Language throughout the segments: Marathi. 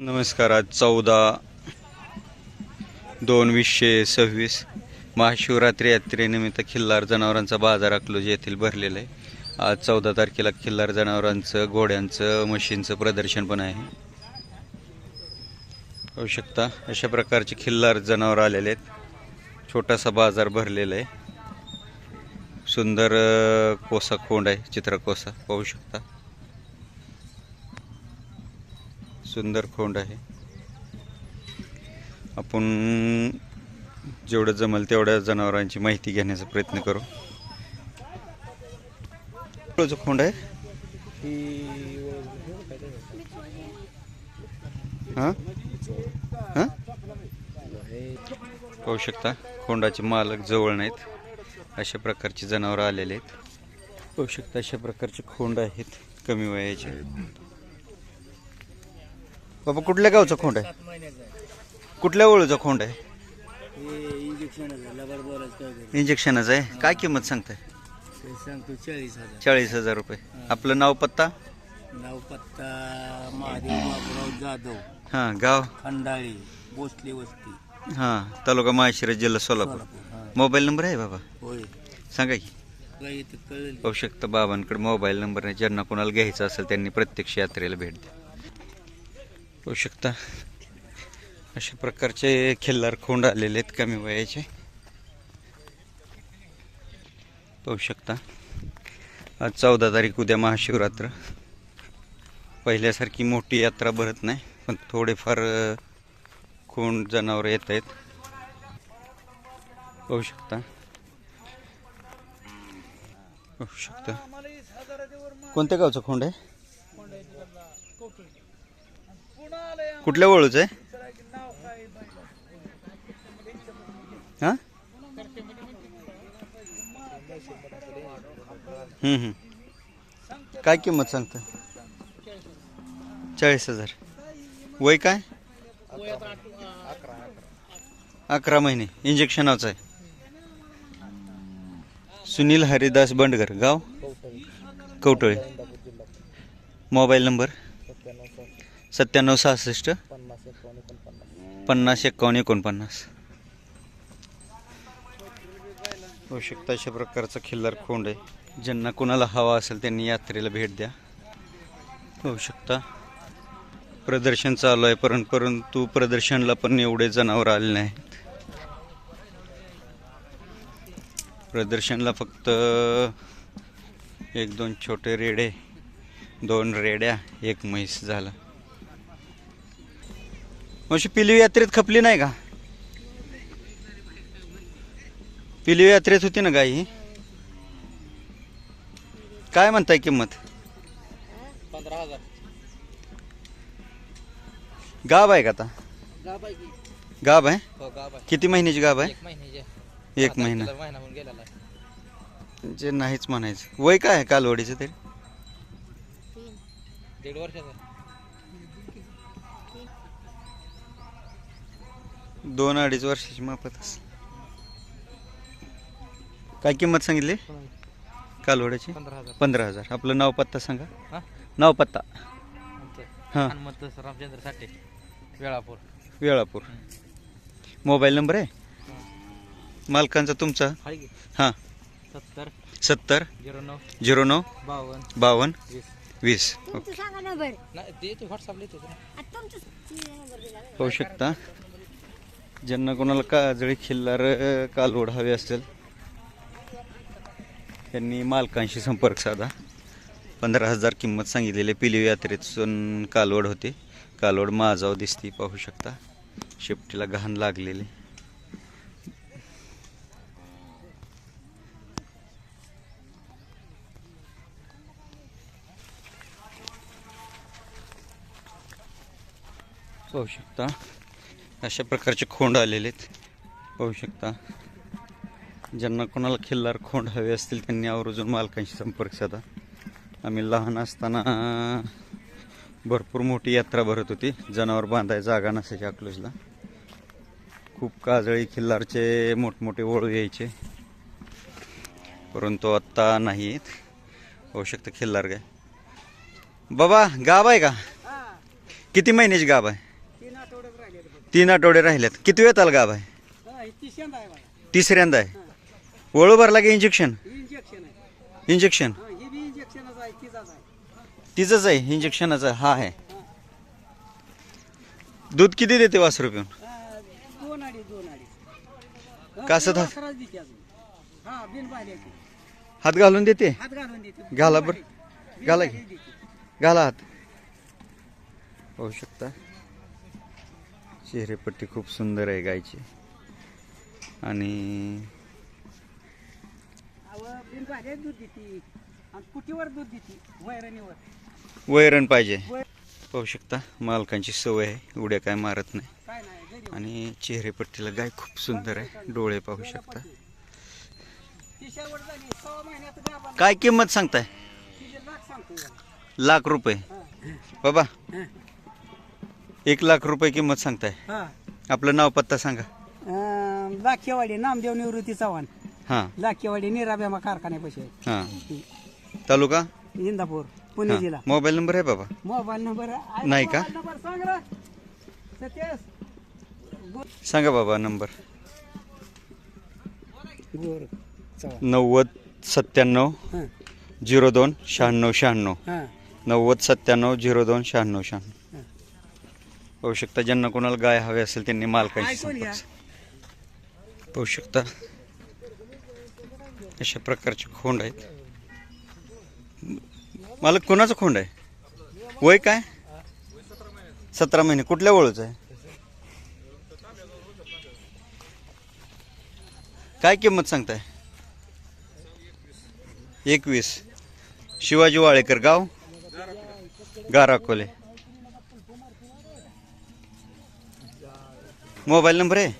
नमस्कार आज चौदा दोन वीसशे सव्वीस महाशिवरात्री यात्रेनिमित्त खिल्लार जनावरांचा बाजार अकलूज येथील भरलेला आहे. आज चौदा तारखेला खिल्लार जनावरांचं घोड्यांचं म्हशींचं प्रदर्शन पण आहे. पाहू शकता अशा प्रकारचे खिल्लार जनावर आलेले आहेत. छोटासा बाजार भरलेला आहे. सुंदर कोसा खोंड आहे चित्रकोसा पाहू शकता. सुंदर खोंड आहे. आपण जेवढं जमल तेवढ्या जनावरांची माहिती घेण्याचा प्रयत्न करू. कुठलं खोंड आहे? हां हां पाहू शकता खोंडाचे मालक जवळ नाहीत. अशा प्रकारची जनावरं आलेले आहेत. पाहू शकता अशा प्रकारचे खोंड आहेत कमी वयाचे. बाबा कुठल्या गावचा खोंड आहे? कुठल्या ओळूचा खोंड आहे? इंजेक्शन लबाड बोलायचं काय घरी इंजेक्शनच आहे. काय किंमत सांगताय? ते सांगतो चाळीस हजार. चाळीस हजार रुपये. आपलं नाव पत्ता? नाव पत्ता महादेव बाबुराव जाधव. हां गाव? खंडाळी भोसले वस्ती. हां तालुका माळशिरस जिल्हा सोलापूर. सोलापूर हा. मोबाईल नंबर आहे बाबा? होय. सांगा की. कळेल पाहू शकता बाबांकडे मोबाईल नंबर आहे ज्यांना कोणाला घ्यायचं असेल त्यांनी प्रत्यक्ष यात्रेला भेट द्या. पाहू शकता. अशा प्रकारचे खिल्लार खोंड आलेले आहेत कमी वयाचे. पाहू शकता. आज चौदा तारीख उद्या महाशिवरात्र. पहिल्यासारखी मोठी यात्रा भरत नाही पण थोडेफार खोंड जनावरं येत आहेत. पाहू शकता. पाहू शकता. कोणत्या गावचं खोंड आहे? कुठल्या वळूच आहे? हां? काय किंमत सांगता? चाळीस हजार. वय काय? अकरा महिने. इंजेक्शनाचं आहे. सुनील हरिदास बंडगर गाव? कवटळे मोबाईल नंबर सत्त्याण्णव सहासष्ट. पन्नास एकावन्न एकोणपन्नास. होऊ शकता अशा प्रकारचा खिल्लार खोंड आहे. ज्यांना कोणाला हवा असेल त्यांनी यात्रेला भेट द्या. होऊ शकता प्रदर्शन चालू आहे परं परंतु प्रदर्शनला पण एवढे जनावर आले नाहीत. प्रदर्शनला फक्त एक दोन छोटे रेडे दोन रेड्या एक म्हैस झाला. अशी पिलवी यात्रेत खपली नाही का? पिलवी यात्रेत होती ना गाई? ही? काय म्हणताय किंमत? पंधरा हजार. गाब आहे का आता? गाब आहे हो आहे. किती महिन्याची गाब आहे? एक महिना. जे नाहीच म्हणायचं. वय काय आहे कालवडीचं तरी? दीड वर्षाचा दोन अडीच वर्षाची मापत असेल. काय किंमत सांगितली? कालवड्याची? पंधरा हजार. पंधरा हजार. आपलं नाव पत्ता सांगा. हा? नाव पत्ता. हां. हनुमंत रामचंद्र साठे वेळापूर. वेळापूर. मोबाईल नंबर आहे? मालकांचा तुमचा? हां. सत्तर. सत्तर. झिरो नऊ. झिरो नऊ. बावन्न. बावन्न. वीस. ना. पाहू शकता. ज्यांना कोणाला काजळी खिल्लार कालवड हवे असेल त्यांनी मालकांशी संपर्क साधा. पंधरा हजार किंमत सांगितलेली आहे. पिलीव यात्रेतून कालवड होते. कालवड माझाव दिसती पाहू शकता. शेपटीला घाण लागलेली. पाहू शकता. अशा प्रकारचे खोंड आलेले आहेत. पाहू शकता. ज्यांना कोणाला खिल्लार खोंड हवे असतील त्यांनी आवर्जून मालकांशी संपर्क साधा. आम्ही लहान असताना भरपूर मोठी यात्रा भरत होती. जनावर बांधाय जागा नसायची अकलूजला. खूप काजळी खिल्लारचे मोठमोठे ओळू यायचे. परंतु आत्ता नाही आहेत होऊ शकतं खिल्लार काय. बाबा गाब आहे का? किती महिन्याची गाब आहे? तीन आठवडे राहिल्यात किती वेळ आला गाभ आहे? तिसऱ्यांदा आहे. वळू भरला की इंजेक्शन इंजेक्शन आहे इंजेक्शनच आहे तिचंच आहे. इंजेक्शनाचं हा आहे. दूध किती देते वासरू पिऊन? हा, हात घालून देते? घाला बरं. घाला घाला हात. होऊ शकता. चेहरेपट्टी खूप सुंदर आहे गायची. आणि वैरण पाहिजे. पाहू शकता मालकांची सवय आहे उड्या काय मारत नाही. आणि चेहरेपट्टीला गाय खूप सुंदर आहे डोळे पाहू शकता. काय किंमत सांगताय? लाख रुपये. बाबा. एक लाख रुपये किंमत सांगताय. हा. आपलं नाव पत्ता सांगा. अं, लाखेवाडी नामदेव निवृत्ती चव्हाण. हां. लाखेवाडी निराब्यामा कारखान्यापाशी. हां. तालुका? इंदापूर पुणे हां. जिल्हा. मोबाईल नंबर आहे बाबा? मोबाईल नंबर आहे. नाही का? मोबाईल नंबर सांग. रे. सतीश. गो- सांगा बाबा नंबर. गोर चव्हाण. नव्वद सत्त्याण्णव हां. झिरो दोन शहाण्णव शहाण्णव. हां. नव्वद सत्त्याण्णव झिरो दोन शहाण्णव शहाण्णव. पाहू शकता ज्यांना कोणाला गाय हवे असेल त्यांनी मालकांशी. संपर्क पाहू शकता अशा प्रकारचे खोंड आहेत. मालक कोणाचं खोंड आहे? वय काय? सतरा महिने. कुठल्या वळूच आहे? काय किंमत सांगताय? एकवीस. शिवाजी वाळेकर गाव? गाराकोले मोबाईल नंबर आहे?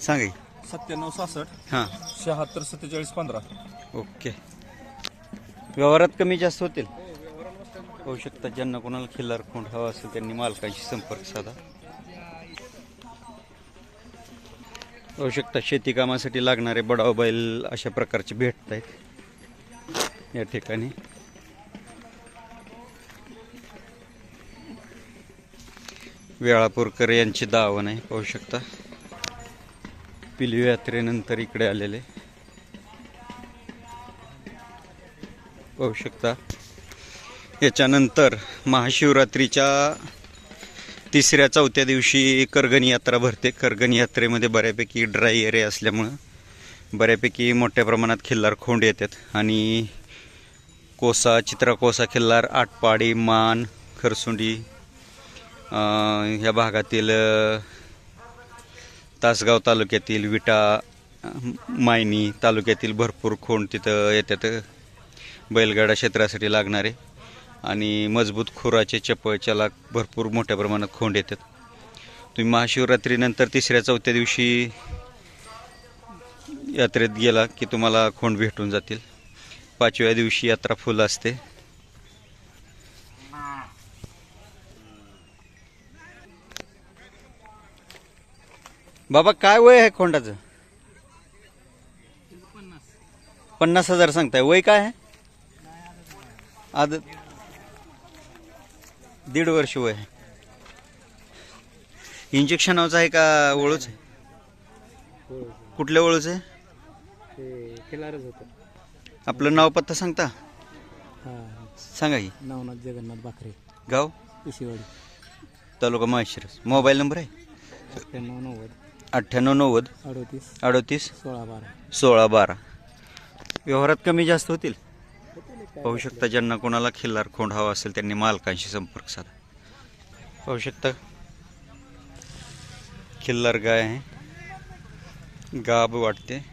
सांगा की. सत्त्याण्णव सहासष्ट हां. शहात्तर सत्तेचाळीस पंधरा. ओके. व्यवहारात कमी जास्त होतील? होऊ शकता ज्यांना कोणाला खिल्लार खोंड हवा असेल त्यांनी मालकांशी संपर्क साधा. होऊ शकता शेती कामासाठी लागणारे बडाव बैल अशा प्रकारचे भेटत आहेत या ठिकाणी. वेळापूरकर यांची दावण आहे पाहू शकता. पिलवी यात्रेनंतर इकडे आलेले. पाहू शकता. याच्यानंतर महाशिवरात्रीच्या तिसऱ्या चौथ्या दिवशी करगणी यात्रा भरते. करगणी यात्रेमध्ये बऱ्यापैकी ड्राय एरिया असल्यामुळं बऱ्यापैकी मोठ्या प्रमाणात खिल्लार खोंड येतात. आणि कोसा चित्रा कोसा खिल्लार आटपाडी मान खरसुंडी ह्या भागातील तासगाव तालुक्यातील विटा मायनी तालुक्यातील भरपूर खोंड तिथं येतात. बैलगाडा क्षेत्रासाठी लागणारे आणि मजबूत खुराचे चपळच्याला भरपूर मोठ्या प्रमाणात खोंड येतात. तुम्ही महाशिवरात्रीनंतर तिसऱ्या चौथ्या दिवशी यात्रेत गेला की तुम्हाला खोंड भेटून जातील. पाचव्या दिवशी यात्रा फुल असते. बाबा काय वय आहे खोंडाचं? पन्नास. हजार सांगताय. वय काय आहे? आद दीड वर्ष वय आहे. इंजेक्शनाचं आहे का वळूच आहे? कुठल्या वळूच आहे? आपलं नाव पत्ता सांगता? हां सांगा की. नवनाथ जगन्नाथ बाकरे गाव? पिशेवाडी तालुका माळशिरस मोबाईल नंबर आहे? सत्त्याण्णव नव्वद. अठ्ठ्याण्णव नव्वद. अडोतीस. अडोतीस. सोळा बारा. सोळा बारा. व्यवहारात कमी जास्त होतील? पाहू शकता ज्यांना कोणाला खिल्लार खोंड हवा असेल त्यांनी मालकांशी संपर्क साधा. पाहू शकता. खिल्लार गाय आहे. गाब वाटते.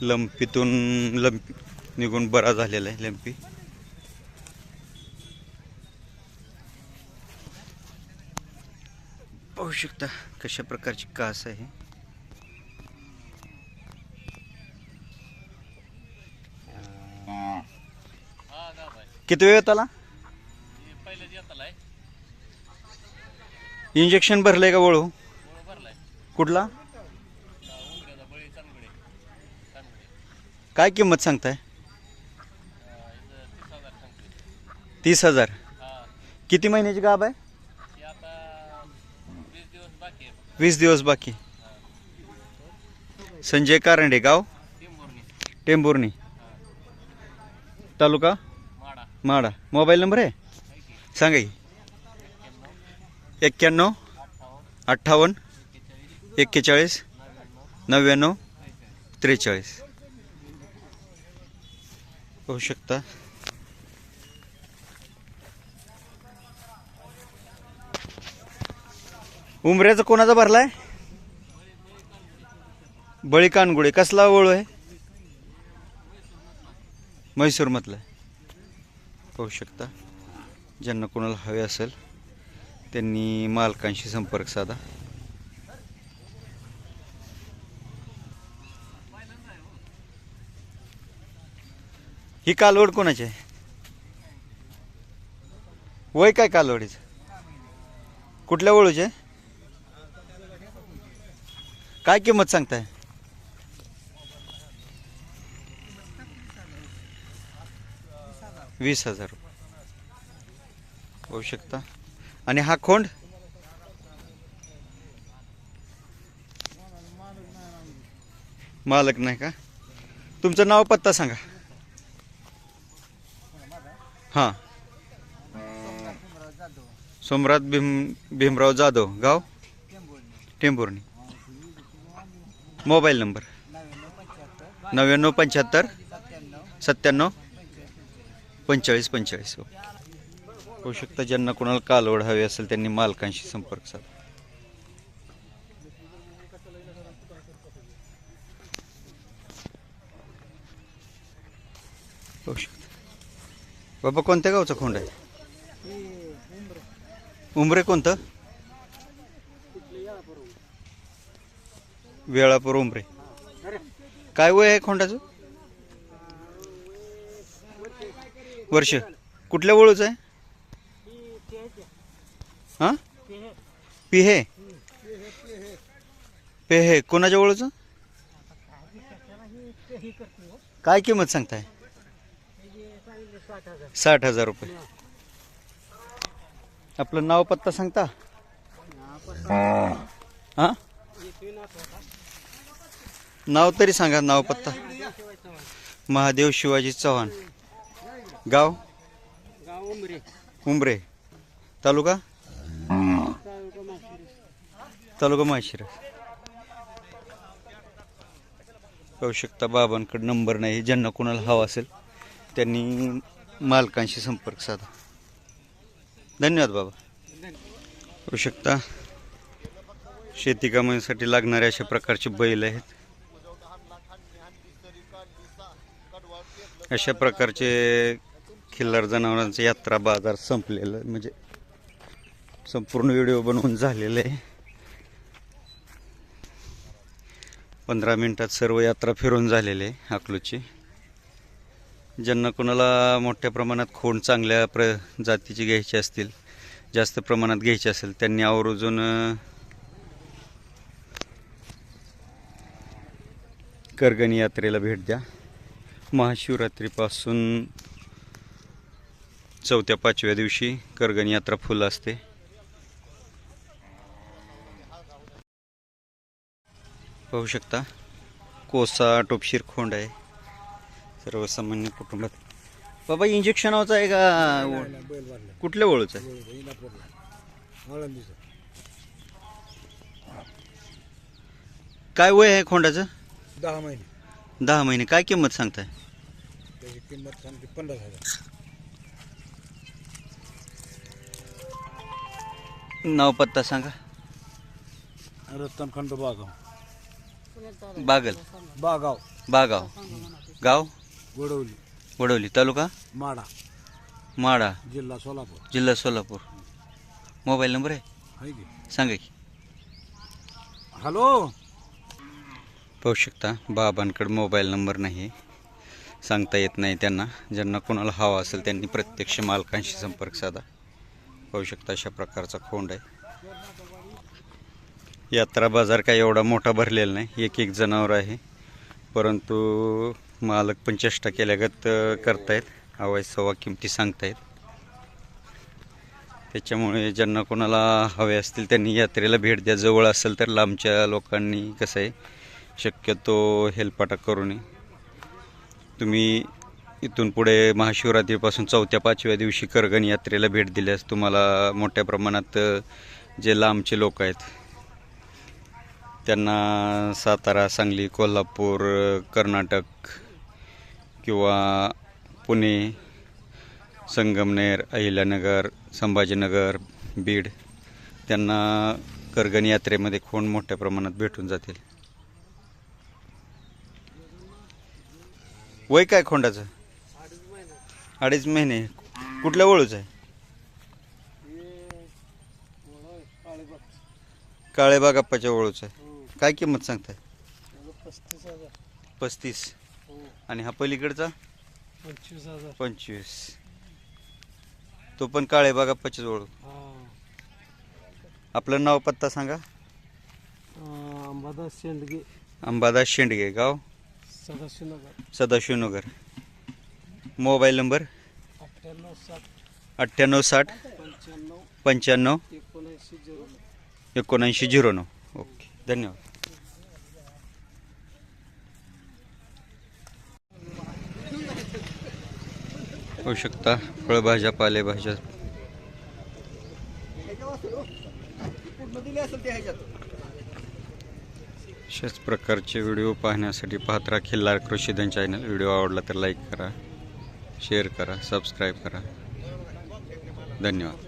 लंपीतून लंपी निघून बरा झालेला आहे लंपी. पाहू शकता कशा प्रकारची कास आहे. किती वेळ आला इंजेक्शन भरलंय का वळू? कुठला? काय किंमत सांगताय? तीस हजार. किती महिन्याची गाब आहे? वीस दिवस बाकी. संजय कारंडे गाव? टेंबुर्णी तालुका? माडा. मोबाईल नंबर आहे? सांगा की. एक्क्याण्णव अठ्ठावन्न एक्केचाळीस नव्याण्णव त्रेचाळीस. पाहू शकता. उमऱ्याचा कोणाचा भरलाय? बळी कानगुडे कसला ओळू आहे? म्हैसूर मधला पाहू शकता. ज्यांना कोणाला हवे असेल त्यांनी मालकांशी संपर्क साधा. ही कालवड कोणाची आहे? वय काय कालवडीचं? कुठल्या वळूचे काय किंमत सांगताय? वीस हजार. होऊ शकता. आणि हा खोंड? मालक नाही का? तुमचं नाव पत्ता सांगा. हां. सोमरात भीम भीमराव जाधव. गाव? टेंभुर्णी. Mobile number? नव्याण्णव पंच्याहत्तर सत्त्याण्णव पंचेचाळीस पंचेचाळीस. हो. होऊ शकतं ज्यांना कोणाला कालवड हवी असेल त्यांनी मालकांशी संपर्क साधा. होऊ शकतं. बाबा कोणत्या गावचा खोंड आहे? उमरे कोणतं? वेळापूर उमरे काय वय आहे खोंडाचं? वर्ष. कुठल्या वळूचं आहे? हा? पिहे. पेहे. कोणाच्या वळूचं? काय किंमत सांगताय? साठ हजार रुपये. आपलं नाव पत्ता सांगता? हा? नाव तरी सांगा नाव पत्ता. महादेव शिवाजी चव्हाण. गाव? उमरे. उंबरे तालुका? तालुका माशिरस पाहू शकता बाबांकडे नंबर नाही ज्यांना कोणाला हवा असेल त्यांनी मालकांशी संपर्क साधा. धन्यवाद बाबा. पाहू शकता शेती कामासाठी लागणारे अशा प्रकारचे बैल आहेत. अशा प्रकारचे खिल्लार जनावरांचं यात्रा बाजार संपलेलं. म्हणजे संपूर्ण व्हिडिओ बनवून झालेलं आहे. पंधरा मिनटात सर्व यात्रा फिरून झालेली आहे अकलूची. ज्यांना कोणाला मोठ्या प्रमाणात खोंड चांगल्या प्र जातीची घ्यायची असतील जास्त प्रमाणात घ्यायची असेल त्यांनी आवर्जून करगणी यात्रेला भेट द्या. महाशिवरात्रीपासून चौथ्या पाचव्या दिवशी करगणी यात्रा फुल असते. पाहू शकता कोसा टोपशीर खोंड आहे. सर्वसामान्य कुटुंबात. बाबा इंजेक्शनाचं आहे का? कुठल्या वळूचं आहे? काय वय आहे खोंडाचं? दहा महिने. दहा महिने. काय किंमत सांगताय? त्याची किंमत सांगते पन्नास हज़ार. नाव पत्ता सांगा. रत्नखंड बागाव. बागल. बागाव. बागाव. गाव? गोडवली वडवली. तालुका? माडा. माडा. जिल्हा सोलापूर. जिल्हा सोलापूर. मोबाईल नंबर आहे? आहे की. सांगा की. हॅलो? पाहू शकता. बाबांकडे मोबाईल नंबर नाही. सांगता येत नाही त्यांना. ज्यांना कोणाला हवा असेल त्यांनी प्रत्यक्ष मालकांशी संपर्क साधा. पाहू शकता अशा प्रकारचा खोंड आहे. यात्रा बाजार काही एवढा मोठा भरलेला नाही. एक एक जनावर आहे. परंतु मालक पण चेष्टा केल्यागत करतायत. हवाय सव्वा किमती सांगतायत. त्याच्यामुळे ज्यांना कोणाला हवे असतील त्यांनी यात्रेला भेट द्या. जवळ असेल तर लांबच्या लोकांनी कसं आहे शक्यतो हेलपाटा करू नये. तुम्ही इथून पुढे महाशिवरात्रीपासून चौथ्या पाचव्या दिवशी करगण यात्रेला भेट दिल्यास तुम्हाला मोठ्या प्रमाणात जे लांबचे लोक आहेत त्यांना सातारा सांगली कोल्हापूर कर्नाटक किंवा पुणे संगमनेर अहिल्यानगर संभाजीनगर बीड त्यांना करगण यात्रेमध्ये खूण मोठ्या प्रमाणात भेटून जातील. वय काय खोंडाचं? अडीच महिने. कुठल्या वळूच आहे? काळे बागाप्पाच्या वळूच आहे. काय किंमत सांगताय? पस्तीस. आणि हा पलीकडचा? पंचवीस. तो पण काळे बागाप्पाच्याच वळू. आपलं नाव पत्ता सांगा. अंबादास शेंडगे. अंबादास शेंडगे गाव? सदाशिवनगर. सदाशिवनगर. Mobile number? अठ्ठ्याण्णव सात अठ्ठ्याण्णव साठ. पंच्याण्णव. पंच्याण्णव. एकोणऐंशी झिरो एकोणऐंशी झिरो नऊ. ओके. धन्यवाद. होऊ शकता. फळभाज्या पालेभाज्या. अशाच प्रकारचे व्हिडिओ पाहण्यासाठी पाहत राहा खिल्लार कृषीधन चॅनल. व्हिडिओ आवडला तर लाईक करा शेअर करा सबस्क्राईब करा. धन्यवाद.